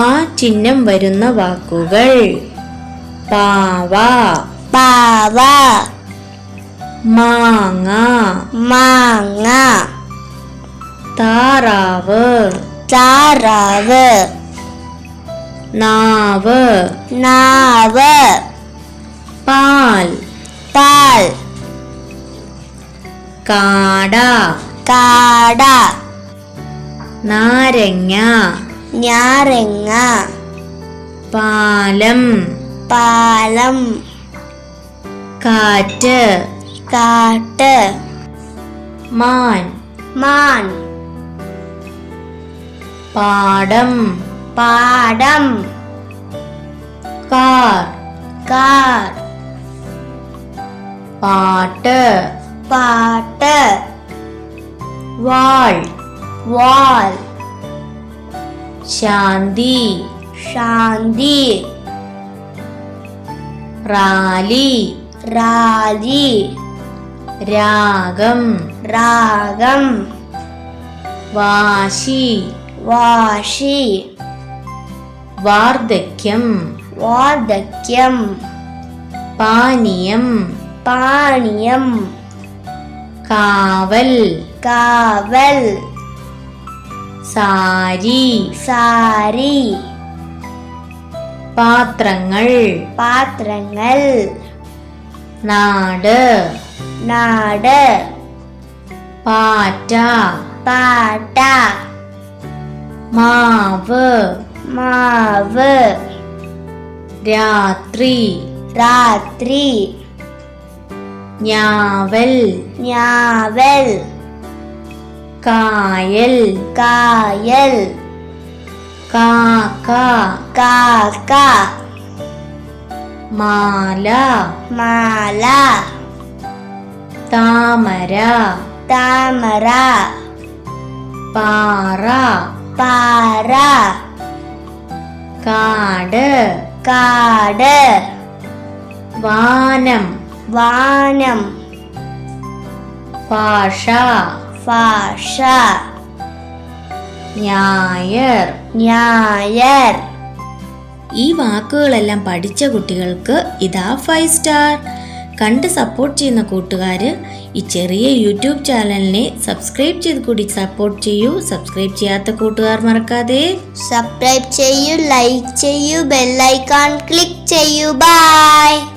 ആ ചിഹ്നം വരുന്ന വാക്കുകൾ. പാവ. പാവ. മാങ്ങ. മാങ്ങ. താറാവ്. താറാവ്. നാവ്. നാവ്. പാൽ. പാൽ. കാട. കാട. നാരങ്ങ. ഞാറങ്ങ? പാലം. പാലം. കാറ്റ്. കാട്ട്. മാൻ. മാൻ. പാടം. പാടം. കാർ. കാർ. പാട്ട്. പാട്ട്. വാൾ. വാൾ. ശാന്തി ശാന്തി. റാലി റാലി രാഗം രാഗം. വാശി വാശി. വാർദ്ധക്യം വാർദ്ധക്യം. പാനീയം പാനീയം. കാവൽ കാവൽ. സാരി സാരി. പാത്രങ്ങൾ പാത്രങ്ങൾ. നാട് നാട്. പാറ്റ പാട്ട. മാവ് മാവ്. രാത്രി രാത്രി. ഞാവൽ ഞാവൽ. കായൽ. കായൽ. കാക്ക കാക്ക മാല. മാല. താമര. താമര. പാറ. പാറ. കാട്. കാട്. വാനം. വാനം. ഭാഷ. ഭാഷ. ഞായർ ഞായർ. ഈ വാക്കുകളെല്ലാം പഠിച്ച കുട്ടികൾക്ക് ഇതാ ഫൈവ് സ്റ്റാർ കണ്ട് സപ്പോർട്ട് ചെയ്യുന്ന കൂട്ടുകാർ ഈ ചെറിയ യൂട്യൂബ് ചാനലിനെ സബ്സ്ക്രൈബ് ചെയ്ത് കൂടി സപ്പോർട്ട് ചെയ്യൂ. സബ്സ്ക്രൈബ് ചെയ്യാത്ത കൂട്ടുകാർ മറക്കാതെ. സബ്സ്ക്രൈബ് ചെയ്യൂ ലൈക്ക് ചെയ്യൂ ബെല്ലൈക്കോൺ ക്ലിക്ക് ചെയ്യൂ. ബൈ